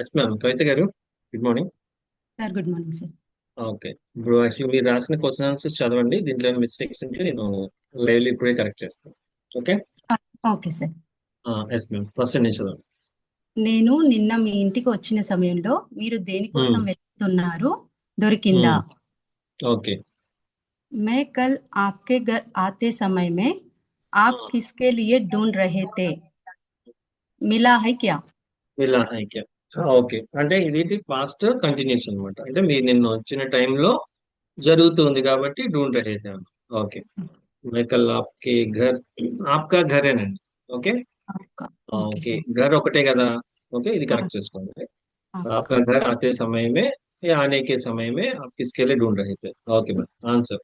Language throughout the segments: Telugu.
ఎస్ మ్యామ్ కవిత గారు good morning sir good morning sir okay ఇప్పుడు యాక్చువల్లీ మీరు రాసిన క్వశ్చన్ ఆన్సర్స్ చదవండి దీంట్లో మిస్టేక్స్ ఉంటే నేను లైవ్లో ఇప్పుడే కరెక్ట్ చేస్తాను okay okay sir yes ma'am first నేను చదవండి నేను నిన్న మీ ఇంటికి వచ్చిన సమయంలో మీరు దేనికోసం వెతుకుతున్నారు దొరికిందా ఓకే मैं कल आपके घर आते समय में आप किसके लिए ढूंढ रहे थे मिला है क्या ఇలా ఐక్య ఓకే అంటే ఇది పాస్ట్ కంటిన్యూస్ అనమాట అంటే మీరు నిన్న వచ్చిన టైంలో జరుగుతుంది కాబట్టి డూంట్ అయితే ఓకే మేకల్ ఆప్కే ఘర్ ఆప్కా ఘరేనండి ఓకే ఓకే ఘర్ ఒకటే కదా ఓకే ఇది కరెక్ట్ చేసుకోండి ఆప్కా ఘర్ ఆతే సమయమే ఆనేకే సమయమే ఆప్కిస్కెళ్ళి समय में ఓకే మేడం ఆన్సర్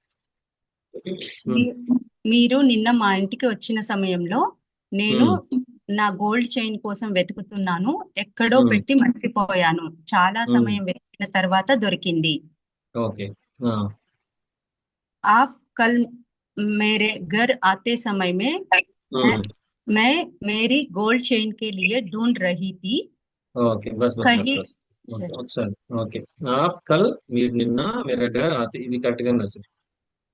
మీరు నిన్న మా ఇంటికి వచ్చిన సమయంలో నేను నా గోల్డ్ చైన్ కోసం వెతుకుతున్నాను ఎక్కడో Hmm. పెట్టి మర్చిపోయాను చాలా Hmm. సమయం వెతికిన తర్వాత దొరికింది ఓకే आप कल मेरे घर आते समय में मैं मेरी गोल्ड चेन के लिए ढूंढ रही थी ఓకే బస్ బస్ బస్ कहीं బస్ ఓకే ఒకసారి ఓకే आप कल మీరు నిన్న मेरा घर आते ఇది కరెక్ట్ గా రాశారు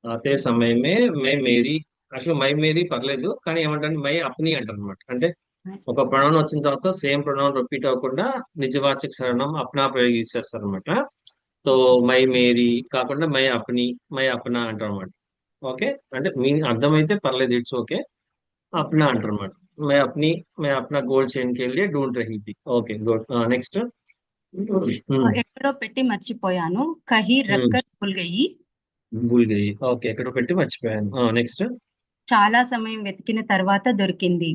ఆతే సమయమే మే మేరీ అసలు మై మేరీ పర్లేదు కానీ ఏమంటారు మై అప్ని అంటారు అనమాట అంటే ఒక ప్రణవం వచ్చిన తర్వాత సేమ్ ప్రణవం రిపీట్ అవ్వకుండా నిజవాచక సరణం అప్నా ప్రయోగిస్తారు అనమాట సో మై మేరీ కాకుండా మై అప్ని మై అప్నా అంటారు అనమాట ఓకే అంటే మీ అర్థమైతే పర్లేదు ఇట్స్ ఓకే అప్నా అంటారు అనమాట మై అప్ని మై అప్నా గోల్డ్ చైన్కి వెళ్ళి డోంట్ రహీ థీ ఓకే గుడ్ నెక్స్ట్ ఎక్కడో పెట్టి మర్చిపోయాను. కహీ రక్కర్ భూల్ గయి భూల్ గయి ఓకే ఎక్కడ పెట్టి మర్చిపోయాను. నెక్స్ట్ చాలా సమయం వెతికిన తర్వాత దొరికింది.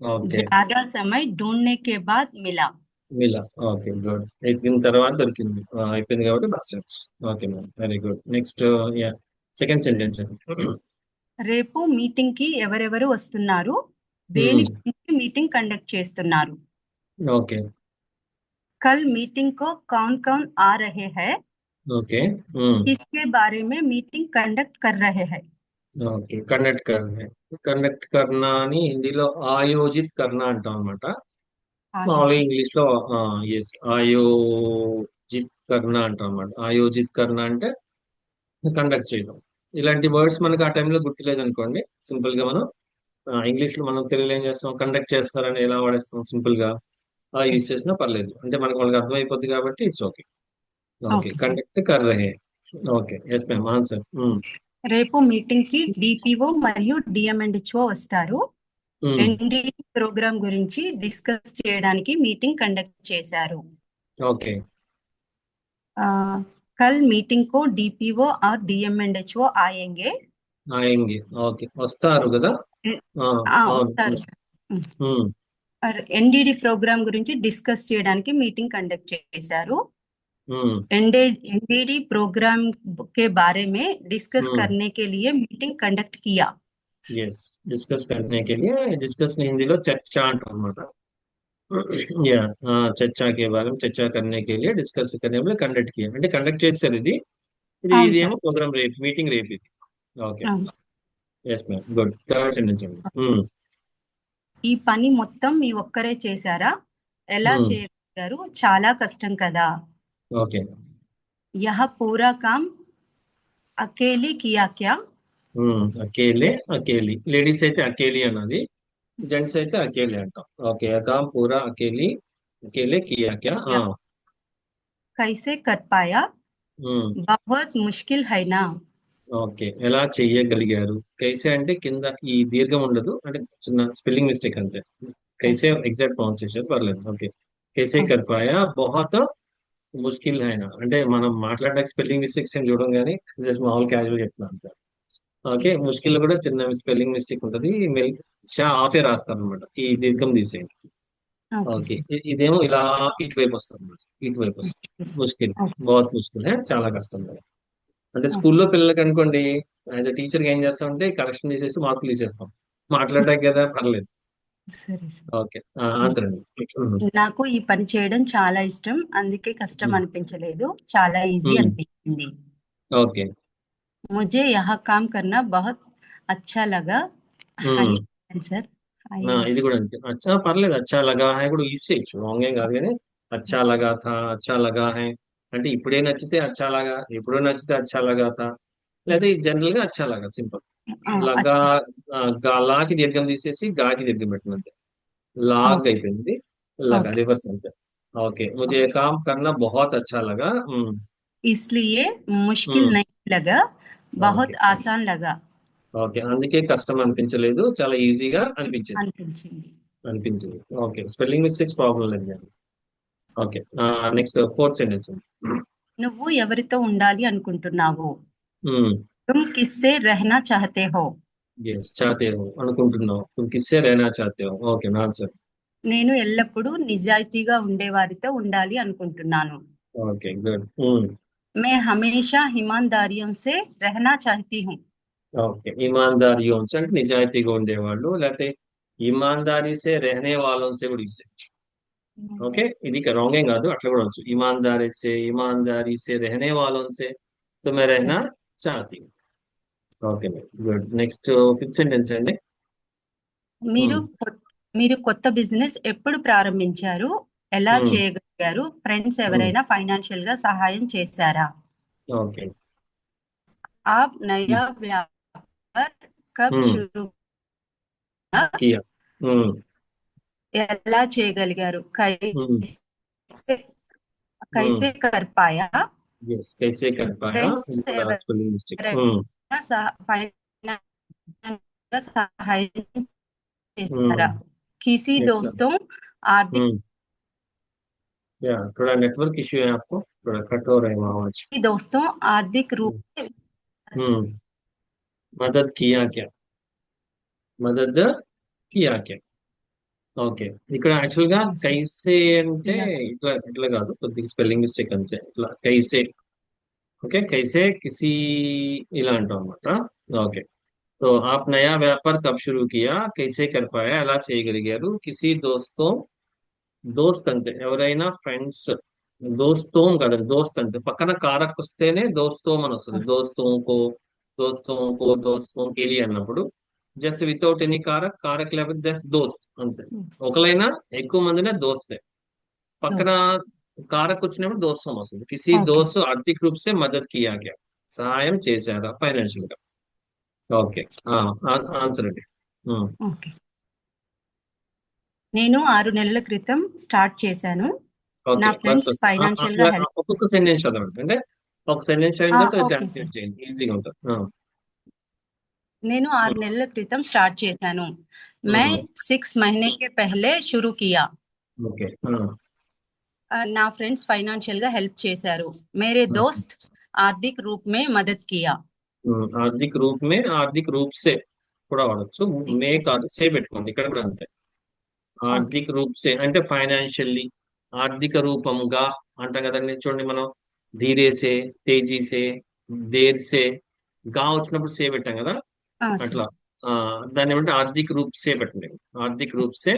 ज्यादा समय ढूंढने के बाद मिला। మిలా ఓకే గుడ్ ఎతికిన తర్వాత దొరికింది అయిపోయింది కాబట్టి busters okay ma'am very good next yeah second sentence రేపు మీటింగ్కి ఎవరెవరు వస్తున్నారు? దేనికి మీటింగ్ కండక్ట్ చేస్తున్నారు? ఓకే కల్ మీటింగ్ కో కౌన్ కౌన్ ఆ రహే హై? ఓకే కిస్కే బారే మే మీటింగ్ కండక్ట్ కర్ రహే హై? ఓకే. కండక్ట్ కర్నా కండక్ట్ కర్నా అని హిందీలో ఆయోజిత్ కర్నా అంటాం అనమాట మామూలుగా ఇంగ్లీష్లో ఎస్ ఆయోజిత్ కర్నా అంటాం అనమాట ఆయోజిత్ కర్నా అంటే కండక్ట్ చేయడం. ఇలాంటి వర్డ్స్ మనకి ఆ టైంలో గుర్తులేదు అనుకోండి సింపుల్గా మనం ఇంగ్లీష్లో మనం తెలుగులో ఏం చేస్తాం? కండక్ట్ చేస్తారని ఎలా వాడేస్తాం? సింపుల్గా అలా యూజ్ చేసినా పర్లేదు. అంటే మనకు వాళ్ళకి అర్థమైపోద్ది కాబట్టి ఇట్స్ ఓకే ఓకే. కండక్ట్ కర్ రహే ఓకే ఎస్ మ్యామ్ ఆన్సర్ రేపు మీటింగ్కి డిపిఓ మరియు డిఎంఎండ్హెచ్ఓ వస్తారు. ఎన్డి ప్రోగ్రామ్ గురించి డిస్కస్ చేయడానికి మీటింగ్ కండక్ట్ చేశారు. ఓకే కల్ మీటింగ్ కో డిపిఓ ఆర్ డిఎంఎండ్హెచ్ఓ ఆయేంగే? ఆయంగి. ఓకే వస్తారు కదా. వస్తారు ఎన్డిడి ప్రోగ్రామ్ గురించి డిస్కస్ చేయడానికి మీటింగ్ కండక్ట్ చేశారు. एनडीडी प्रोग्राम के बारे में डिस्कस हम्म। करने के लिए मीटिंग कंडक्ट किया yes डिस्कस करने के लिए डिस्कस में हिंदी లో చర్చా అంటాం అనమాట యా చర్చా के बारे में చర్చా करने के लिए डिस्कस करने के लिए కండక్ట్ किया అంటే కండక్ట్ చేస్తారు ఇది ఇది అవును ఇది సార్. ఏమో ప్రోగ్రామ్ రేపు మీటింగ్ రేపు ఇది ఓకే అవును. Yes ma'am good third sentence అండి ఉమ్, ఈ పని మొత్తం మీ ఒక్కరే చేశారా ఎలా Hmm. చేయగలిగారు చాలా కష్టం కదా ఓకే यह पूरा काम अकेले किया क्या ఉమ్, అకేలే అకేలి లేడీస్ అయితే అకేలి అన్నది జెంట్స్ అయితే అకేలే అంటాం ఓకే కామ్ పూరా అకేలి అకేలే కియా క్యా ఆ, कैसे कर पाया ఉమ్, बहुत मुश्किल है ना ఓకే ఎలా చెయ్యగలిగారు కైసే అంటే కింద ఈ దీర్ఘం ఉండదు అంటే చిన్న స్పెల్లింగ్ మిస్టేక్ అంతే కైసే ఎగ్జాక్ట్ ప్రొనౌన్సియేషన్ పర్లేదు ఓకే కైసే కర్ పాయా బహుత్ ముష్కిల్ హైనా అంటే మనం మాట్లాడడానికి స్పెల్లింగ్ మిస్టేక్స్ ఏం చూడం కానీ జస్ట్ మామూలు క్యాజువల్ చెప్తున్నాను ఓకే ముష్కిల్ కూడా చిన్న స్పెల్లింగ్ మిస్టేక్ ఉంటుంది. మెల్ షా ఆఫే రాస్తారు అనమాట ఈ దీర్ఘం తీసేయండి. ఓకే. ఇదేమో ఇలా ఇటువైపు వస్తుంది అనమాట ఇటువైపు వస్తుంది ముష్కిల్ బహుత్ ముష్కిల్ చాలా కష్టం అంటే స్కూల్లో పిల్లలకి అనుకోండి యాజ్ అ టీచర్ ఏం చేస్తామంటే కరెక్షన్ చేసేసి మార్కులు తీసేస్తాం. మాట్లాడడానికి కదా పర్లేదు. సరే సార్ ఓకే ఆన్సర్ అండి నాకు ఈ పని చేయడం చాలా ఇష్టం అందుకే కష్టం Hmm. అనిపించలేదు చాలా ఈజీ Hmm. అనిపించింది ఓకే मुझे यह काम करना बहुत अच्छा लगा Hmm. हाई आंसर हाई ఇది కూడా అంతే అచ్చా పర్లేదు అచ్చా లగా హై కూడా ఈజీ చేయొచ్చు రాంగ్ ఏం కాదు కానీ అచ్చా లగా థా అచ్చా లగా హై అంటే ఇప్పుడే నచ్చితే అచ్చా లగా ఎప్పుడో నచ్చితే అచ్చా లగా థా లేదా జనరల్ గా అచ్చా లగా సింపుల్ ఆ, లగా ఆ, గా లాకి దీర్ఘం తీసేసి గాకి దీర్ఘం పెట్టినట్టు లాగ్ ఓకే అయిపోయింది లగా ఓకే రివర్స్ అంతే ఓకే मुझे ये काम करना बहुत अच्छा लगा हम्म इसलिए मुश्किल हम्म नहीं लगा बहुत ఓకే आसान लगा ఓకే అందుకే కష్టం అనిపించలేదు చాలా ఈజీగా అనిపించింది అనిపించింది అనిపించింది ఓకే స్పెల్లింగ్ మిస్టేక్స్ ప్రాబ్లం లేదు ఓకే నెక్స్ట్ ఫోర్త్ సెంటెన్స్ నువ్వు ఎవరితో ఉండాలి అనుకుంటున్నావు तुम किससे रहना चाहते हो ఎస్ చాతే హో అనుకుంటున్నావు తుమ్ కిస్సే रहना चाहते हो ఓకే ఆన్సర్ నేను ఎల్లప్పుడూ నిజాయితీగా ఉండేవారితో ఉండాలి అనుకుంటున్నాను ఓకే గుడ్ मैं हमेशा ईमानदारियों से रहना चाहती हूँ ఓకే ఇమాందారి యోన్స్ అంటే నిజాయితీగా ఉండేవాళ్ళు లేకపోతే ఇమాందారీ సే రెహనే వాళ్ళం సే కూడా ఇస్తే ఓకే ఇది రాంగ్ ఏం కాదు అట్లా కూడా వచ్చు ईमानदारी से ईमानदारी से रहने वालों से Okay good next fifth sentence అండి మీరు Hmm. కొ- మీరు కొత్త బిజినెస్ ఎప్పుడు ప్రారంభించారు ఎలా Hmm. చేయగలిగారు ఫ్రెండ్స్ ఎవరైనా ఫైనాన్షియల్ గా సహాయం చేశారా ఓకే आप नया व्यापार कब Hmm. शुरू కియా ఉమ్, ఎలా చేయగలిగారు ఉమ్, कैसे कैसे कर पाया yes कैसे कर पाया Friends ఇది కూడా ఎవరైనా spelling mistake. ఎవరైనా ఉమ్, సహ- ఫైనాన్షియల్ గా సహాయం చేశారా किसी Yes, ma'am. दोस्तों आर्थिक हम्म या थोड़ा नेटवर्क इश्यू है आपको थोड़ा कट हो रहा है आवाज दोस्तों आर्थिक रूप से हम्म मदद किया क्या మదద్ కియా క్యా ఓకే ఇక్కడ యాక్చువల్ గా Yes. కైసే అంటే ఇట్లా ఇట్లా కాదు కొద్దిగా స్పెల్లింగ్ మిస్టేక్ అంతే ఇట్లా కైసే ఓకే కైసే కిసి ఇలా అంటాం అనమాట ఓకే तो आप नया व्यापार कब शुरू किया कैसे कर पाया ఎలా చేయగలిగారు కిసి దోస్తో దోస్త్ అంటే ఎవరైనా ఫ్రెండ్స్ దోస్తోం కదండి దోస్త్ అంటే పక్కన కారక్ వస్తేనే దోస్తోం అని వస్తుంది దోస్తోంకో దోస్తోంకో దోస్తోంకేలి అన్నప్పుడు జస్ట్ వితౌట్ ఎనీ కారక్ కారక్ లేకపోతే జస్ట్ దోస్త్ అంతే ఒకలైనా ఎక్కువ మందినే దోస్తే పక్కన కారక్ వచ్చినప్పుడు దోస్తం వస్తుంది. కిసి దోస్ ఆర్థిక రూప్ సే మదద్ సహాయం చేశారా? ఫైనాన్షియల్గా. ఓకే. ఆన్సర్ అండి. నేను ఆరు నెలల క్రితం స్టార్ట్ చేశాను. నా ఫ్రెండ్స్ ఫైనాన్షియల్గా హెల్ప్ సెంటెన్స్ అంటే ఒక సెంటెన్స్ చదివిన ఈజీగా ఉంటుంది. నేను ఆరు నెలల క్రితం స్టార్ట్ చేశాను. మే సిక్స్ మహీనే కే పహలే షురూ కియా. ఓకే. నా ఫ్రెండ్స్ ఫైనాన్షియల్గా హెల్ప్ చేశారు. మేరే దోస్త్ ఆర్థిక రూప్ మే మదత్ కియా. ఆర్థిక రూప్ మే ఆర్థిక రూప్ సే కూడా వాడచ్చు. మే కాదు సే పెట్టుకోండి ఇక్కడ కూడా అంతే. ఆర్థిక రూప్సే అంటే ఫైనాన్షియల్లీ ఆర్థిక రూపంగా అంటాం కదండి చూడండి మనం ధీరేసే తేజీసే దేర్సే గా వచ్చినప్పుడు సే పెట్టాం కదా? అట్లా. దాన్ని ఏమంటే ఆర్థిక రూప్ సే పెట్టండి. ఆర్థిక రూప్ సే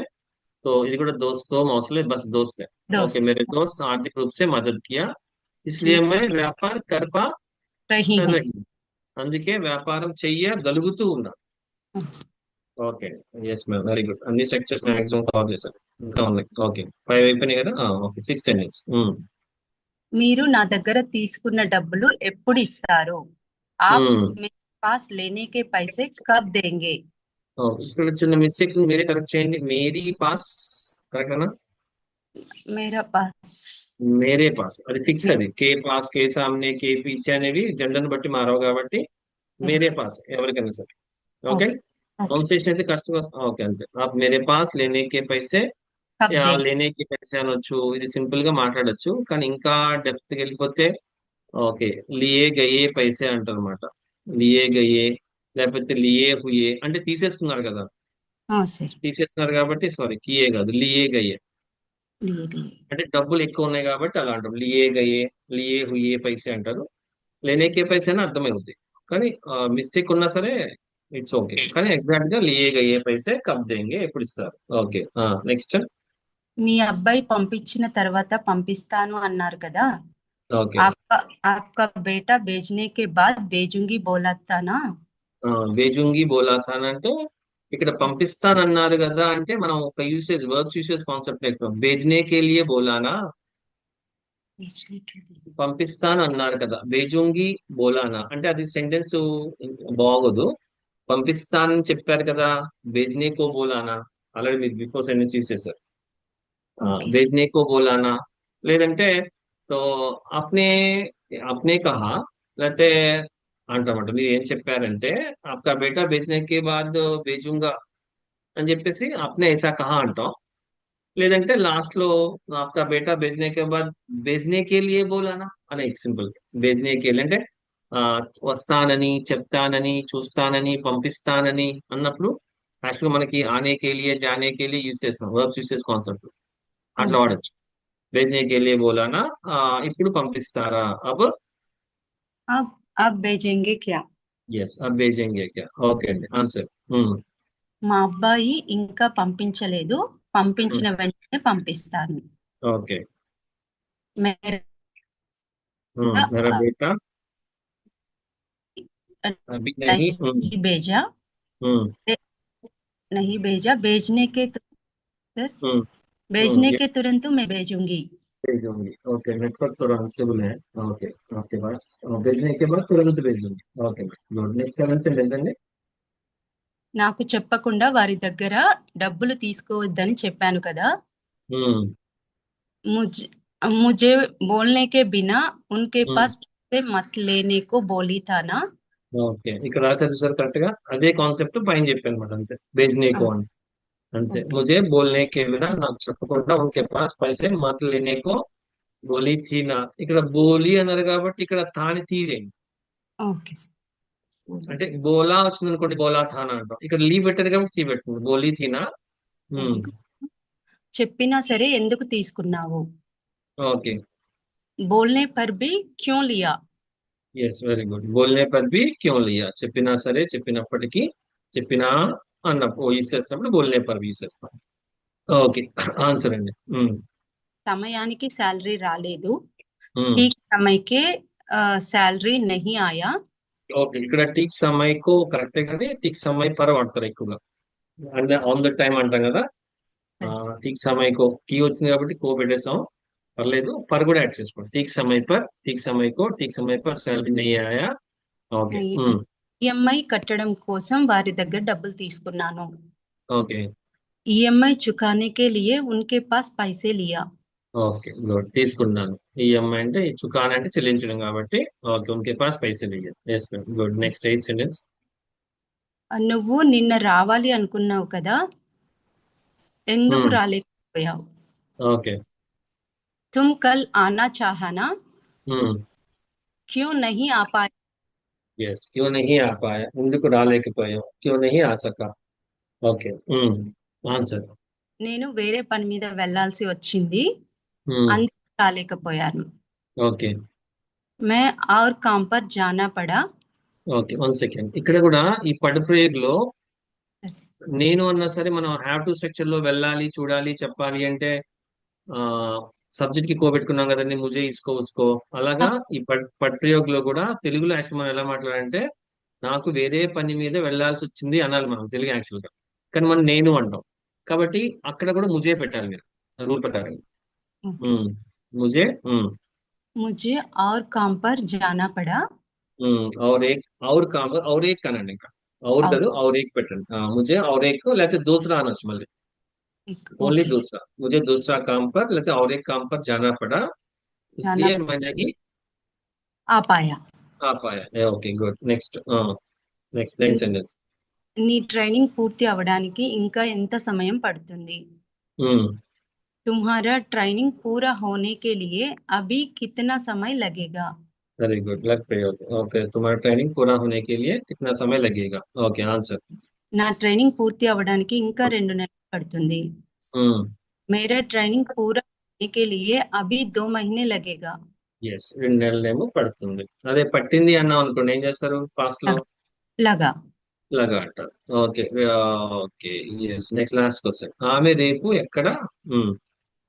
तो ఇది కూడా दोस्तों అవసరం లేదు బస్ दोस्त है दोस्त। ओके मेरे दोस्त आर्थिक रूप से मदद किया इसलिए मैं व्यापार कर पा रही हूँ रही हूँ. అందుకే వ్యాపారం చెయ్యగలుగుతూ ఉన్నా okay yes ma'am very good అన్ని స్ట్రక్చర్స్ మాక్సిమం కవర్ చేశాను ఇంకా ఉన్నాయి ఓకే ఫైవ్ అయిపోయినాయి కదా ఓకే సిక్స్ సెంటెన్స్ మీరు నా దగ్గర తీసుకున్న డబ్బులు ఎప్పుడు ఇస్తారు आप मेरे पास लेने के पैसे कब देंगे ఇక్కడ చిన్న మిస్టేక్ మీరే కరెక్ట్ చేయండి. మేరీ పాస్ కరెక్టేనా మేరా పాస్. మేరే పాస్. అది ఫిక్స్ అది. కే పాస్ కే సామ్నే కే పీచే అనేవి జెండర్ బట్టి మారవు కాబట్టి మేరే పాస్ ఎవరికైనా సరే. ఓకే? ప్రొనౌన్సియేషన్ అయితే కష్టం ఓకే అంతే. ఆప్ మేరే పాస్ లేనే కే పైసే. లేనే కే పైసే అనొచ్చు. ఇది సింపుల్గా మాట్లాడొచ్చు. కానీ ఇంకా డెప్త్ వెళ్ళిపోతే ఓకే. లియే గయే పైసే అంటారు అనమాట లియే గయే. లేకపోతే లియే హుయే అంటే తీసేసుకున్నారు కదా हाँ सर తీసేస్తున్నారు కాబట్టి సారీ కియే కాదు లియే గయే लिए लिए అంటే డబ్బులు ఎక్కువ ఉన్నాయి కాబట్టి అలా అంటారు లియే గయే లియే హుయే పైసే అంటారు లేనేకే పైసే అని అర్థమవుతుంది కానీ మిస్టేక్ ఉన్నా సరే ఇట్స్ ఓకే కానీ ఎగ్జాక్ట్ గా లియే గయే పైసే కబ్ దేంగే ఎప్పుడు ఇస్తారు ఓకే నెక్స్ట్ మీ అబ్బాయి పంపించిన తర్వాత పంపిస్తాను అన్నారు కదా ఓకే आपका आपका बेटा भेजने के बाद भेजूंगी बोला था ना వేజుంగి బోలాతానంటే ఇక్కడ పంపిస్తానన్నారు కదా అంటే మనం ఒక యూసేజ్ వర్బ్స్ యూసేజ్ కాన్సెప్ట్ నేర్చుకోం బేజ్నే కేలియే బోలానా? పంపిస్తాను అన్నారు కదా. బేజుంగి బోలానా? అంటే అది సెంటెన్స్ బాగోదు. పంపిస్తానని చెప్పారు కదా. బేజ్నేకో బోలానా? ఆల్రెడీ మీరు బిఫోర్ సెంటెన్స్ యూస్ చేశారు బేజ్నేకో బోలానా? లేదంటే తో అప్నే అప్నే కహా? లేకపోతే అంటామంట మీరు ఏం చెప్పారంటే ఆప్కా బేటా బేచనే కే బాద్ బేజుంగా అని చెప్పేసి అప్నే ఐసా కహా అంటాం లేదంటే లాస్ట్ లో ఆప్కా బేటా బేచనే కే బాద్ బేజ్నే కే లియే బోలానా అని సింపుల్ బేజ్నే కే లియే అంటే ఆ, వస్తానని చెప్తానని చూస్తానని పంపిస్తానని అన్నప్పుడు యాక్చువల్గా మనకి ఆనే కే లియే జానే కే లియే యూస్ చేస్తాం వర్బ్స్ యూస్ చేసే కాన్సెప్ట్ అట్లా అవును. వాడచ్చు भेजने के लिए बोलाना ఆ, ఇప్పుడు పంపిస్తారా అబ్ अब अब भेजेंगे क्या ఎస్ అబ్ भेजेंगे क्या ఓకే అండి ఆన్సర్ మా అబ్బాయి ఇంకా పంపించలేదు పంపించిన వెంటనే పంపిస్తాను ఓకే మేరా मेरा बेटा अभी नहीं हम्म, नहीं भेजा हम्म, नहीं भेजा भेजने के तु- सर हम्म, भेजने हम्म, के तुरंत मैं भेजूंगी भेजूंगी ओके नेटवर्क थोड़ा अनस्टेबल है ओके आपके पास और भेजने के बाद तुरंत भेजूंगी okay good next seven sentence అండి నాకు చెప్పకుండా వారి దగ్గర డబ్బులు తీసుకోవద్దని చెప్పాను కదా हम्म, मुझे मुझे बोलने के बिना उनके हम्म, पास पैसे मत लेने को बोली था ना ఓకే ఇక్కడ రాసేది చూసారు కరెక్ట్ గా అదే కాన్సెప్ట్ పైన చెప్పాను అనమాట అంతే भेजने को అని అంతే ఓకే मुझे बोलने के बिना నాకు చెప్పకుండా उनके पास पैसे मत लेने को బోలి చీనా ఇక్కడ బోలి అన్నారు కాబట్టి ఇక్కడ తాని తీసేయండి ఓకే అంటే బోలా వచ్చింది అనుకోండి బోలా థానా అంటాం ఇక్కడ లీ పెట్టారు కాబట్టి తీ పెట్టింది బోలి థీనా చెప్పినా సరే ఎందుకు తీసుకున్నావు ఓకే बोलने पर भी क्यों लिया ఎస్ వెరీ గుడ్ బోల్నే పర్ బి క్యూ లియా చెప్పినా సరే చెప్పినప్పటికీ చెప్పినా అన్నప్పుడు యూస్ చేసినప్పుడు బోల్నే పర్ బి యూస్ చేస్తాం ఓకే ఆన్సర్ అండి ఉమ్, సమయానికి శాలరీ రాలేదు ఉమ్. ठीक समय के శాలరీ नहीं आया ఓకే ఇక్కడ టీక్ సమయకు కరెక్టే కానీ టీక్ సమయ పర్ వాడతారు ఎక్కువగా అంటే ఆన్ ద టైం అంటాం కదా టీక్ సమయకో టీ వచ్చింది కాబట్టి కో పెట్టేసాం పర్లేదు పర్ కూడా యాడ్ చేసుకోండి టీక్ సమయ పర్ టీక్ సమయకో టీక్ సమయ పర్ శాలరీ నెయ్యి ఆయా ఓకే ఉమ్, ఈఎంఐ కట్టడం కోసం వారి దగ్గర డబ్బులు తీసుకున్నాను. ओके ఈఎంఐ చుకానేకే లియే ఉన్కే పాస్ పైసే లియా. Okay good. తీసుకున్నాను. ఈఎంఐ అంటే చుకాన్ అంటే చెల్లించడం కాబట్టి ఓకే ఉన్కే పాస్ పైసలు ఇయ్యారు yes good next eighth sentence నువ్వు నిన్న రావాలి అనుకున్నావు కదా? ఎందుకు Hmm. రాలేకపోయావు? ఓకే. తుమ్ కల్ ఆనా చాహానా? Hmm. క్యూ నహీ ఆ పాయే पाए ఎస్ క్యూ నహీ ఆ పాయా ఎందుకు రాలేకపోయాం క్యూ నహీ ఆ సకా ఓకే ఆన్సర్ నేను వేరే పని మీద వెళ్ళాల్సి వచ్చింది అందుకు రాలేకపోయాను ఓకే मैं और काम पर जाना पड़ा ఓకే వన్ సెకండ్ ఇక్కడ కూడా ఈ పడ్ ప్రయోగంలో నేను అన్నా సరే మనం హ్యావ్ టు స్ట్రక్చర్ లో వెళ్ళాలి చూడాలి చెప్పాలి అంటే ఆ సబ్జెక్ట్కి కో పెట్టుకున్నాం కదండి ముజే ఇసుకో ఉసుకో. అలాగా ఈ పట్ పట్ప్రయోగ్లో కూడా తెలుగులో యాక్చువల్ మనం ఎలా మాట్లాడాలంటే నాకు వేరే పని మీద వెళ్ళాల్సి వచ్చింది అనాలి మనం తెలుగు యాక్చువల్గా కానీ మనం నేను అంటాం. కాబట్టి అక్కడ కూడా ముజే పెట్టాలి మీరు రూల్ ప్రకారం. ముజే ముజే ఆర్ కాంపర్ జానా పడా? ఔర్ ఏక్ ఔర్ ఔర్ ఏక్ అనండి ఇంకా. ఔర్ కాదు ఔర్ ఏక్ పెట్టండి. ముజే ఔర్ ఏక్ లేకపోతే దూసరా అనొచ్చు మళ్ళీ. ओनली ओके दूसरा मुझे दूसरा काम पर लेते और एक काम पर जाना पड़ा इसलिए मैंने ही आ पाया आ पाया okay good next next next sentence నీ ట్రైనింగ్ పూర్తి అవ్వడానికి ఇంకా ఎంత సమయం పడుతుంది तुम्हारा ट्रेनिंग पूरा होने के लिए अभी कितना समय लगेगा वेरी गुड लग प्रयोग ओके तुम्हारा ट्रेनिंग पूरा होने के लिए कितना समय लगेगा ओके आंसर నా ట్రైనింగ్ పూర్తి అవ్వడానికి ఇంకా రెండు నెలలు పడుతుంది मेरा ट्रेनिंग पूरा होने के लिए अभी दो महीने लगेगा ఎస్ రెండు నెలలేమో పడుతుంది అదే పట్టింది అన్నాం అనుకోండి ఏం చేస్తారు పాస్ట్ లో लगा లాగా అంటారు okay okay yes next last question ఆమె రేపు ఎక్కడ ఉమ్,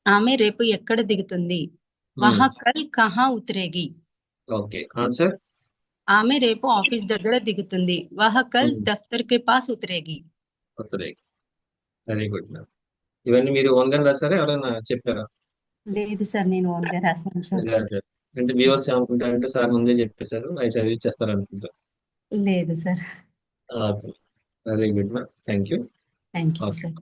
ఆమె రేపు ఎక్కడ దిగుతుంది వహా కల్ కహా ఉతరేగి ఓకే ఆన్సర్ ఆమె రేపు ఆఫీస్ దగ్గర దిగుతుంది వహ కల్ Hmm. దఫ్తర్ కే పాస్ ఉతరేగి ఉత్తరేకి వెరీ గుడ్ మ్యామ్ ఇవన్నీ మీరు ఓన్గా రాసారా ఎవరైనా చెప్పారా? లేదు సార్ నేను ఓన్గా రాశాను సార్. సార్. అంటే వ్యూవర్స్ ఏమనుకుంటారంటే సార్ ముందే చెప్పేశారు అవి చదివిచ్చేస్తారు అనుకుంటారు లేదు sir. Okay. Very good ma'am thank you thank you okay sir.